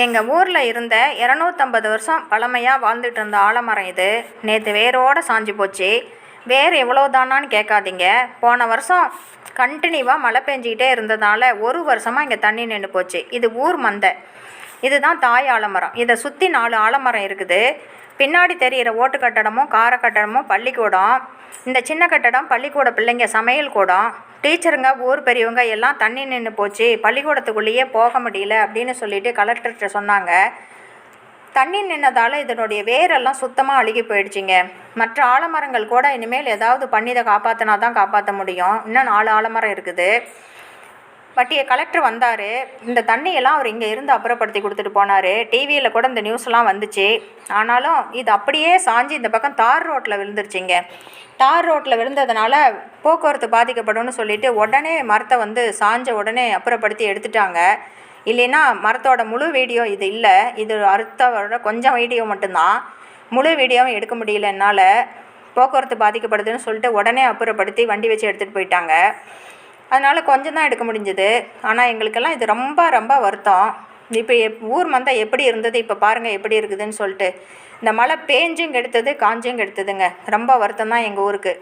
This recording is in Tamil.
எங்கள் ஊரில் இருந்த இரநூத்தம்பது வருஷம் பழமையாக வாழ்ந்துட்டு இருந்த ஆலமரம் இது. நேற்று வேரோடு சாஞ்சு போச்சு. வேர் எவ்வளோதானான்னு கேட்காதீங்க. போன வருஷம் கண்டினியூவாக மழை பெஞ்சிக்கிட்டே இருந்ததால் ஒரு வருஷமாக இங்கே தண்ணி நின்று போச்சு. இது ஊர் மந்தை. இதுதான் தாய் ஆலமரம். இதை சுற்றி நாலு ஆலமரம் இருக்குது. பின்னாடி தெரிகிற ஓட்டு கட்டடமும் கார கட்டடமும் பள்ளிக்கூடம். இந்த சின்ன கட்டடம் பள்ளிக்கூட பிள்ளைங்க சமையல் கூடம். டீச்சருங்க ஊர் பெரியவங்க எல்லாம் தண்ணி நின்று போச்சு. பள்ளிக்கூடத்துக்குள்ளேயே போக முடியல அப்படின்னு சொல்லிட்டு கலெக்டர்கிட்ட சொன்னாங்க. தண்ணி நின்னதால் இதனுடைய வேரெல்லாம் சுத்தமாக அழுகி போயிடுச்சுங்க. மற்ற ஆலமரங்கள் கூட இனிமேல் ஏதாவது பண்ணி இதை காப்பாற்றினா தான் காப்பாற்ற முடியும். இன்னும் நாலு ஆலமரம் இருக்குது. பட் கலெக்டர் வந்தார். இந்த தண்ணியெல்லாம் அவர் இங்கே இருந்து அப்புறப்படுத்தி கொடுத்துட்டு போனார். டிவியில் கூட இந்த நியூஸ்லாம் வந்துச்சு. ஆனாலும் இது அப்படியே சாஞ்சு இந்த பக்கம் தார் ரோட்டில் விழுந்துருச்சுங்க. தார் ரோட்டில் விழுந்ததுனால போக்குவரத்து பாதிக்கப்படும்னு சொல்லிட்டு உடனே மரத்தை வந்து சாஞ்ச உடனே அப்புறப்படுத்தி எடுத்துட்டாங்க. இல்லைன்னா மரத்தோட முழு வீடியோ இது இல்லை. இது அடுத்தவரோட கொஞ்சம் வீடியோ மட்டும்தான். முழு வீடியோவும் எடுக்க முடியல என்னால். போக்குவரத்து பாதிக்கப்படுதுன்னு சொல்லிட்டு உடனே அப்புறப்படுத்தி வண்டி வச்சு எடுத்துகிட்டு போயிட்டாங்க. அதனால் கொஞ்சம் தான் எடுக்க முடிஞ்சது. ஆனால் எங்களுக்கெல்லாம் இது ரொம்ப ரொம்ப வருத்தம். இப்போ எப் ஊர் மந்தை எப்படி இருந்தது? இப்போ பாருங்கள் எப்படி இருக்குதுன்னு சொல்லிட்டு. இந்த மழை பேஞ்சும் கெடுத்தது காஞ்சும் கெடுத்ததுங்க. ரொம்ப வருத்தம் தான் எங்கள் ஊருக்கு.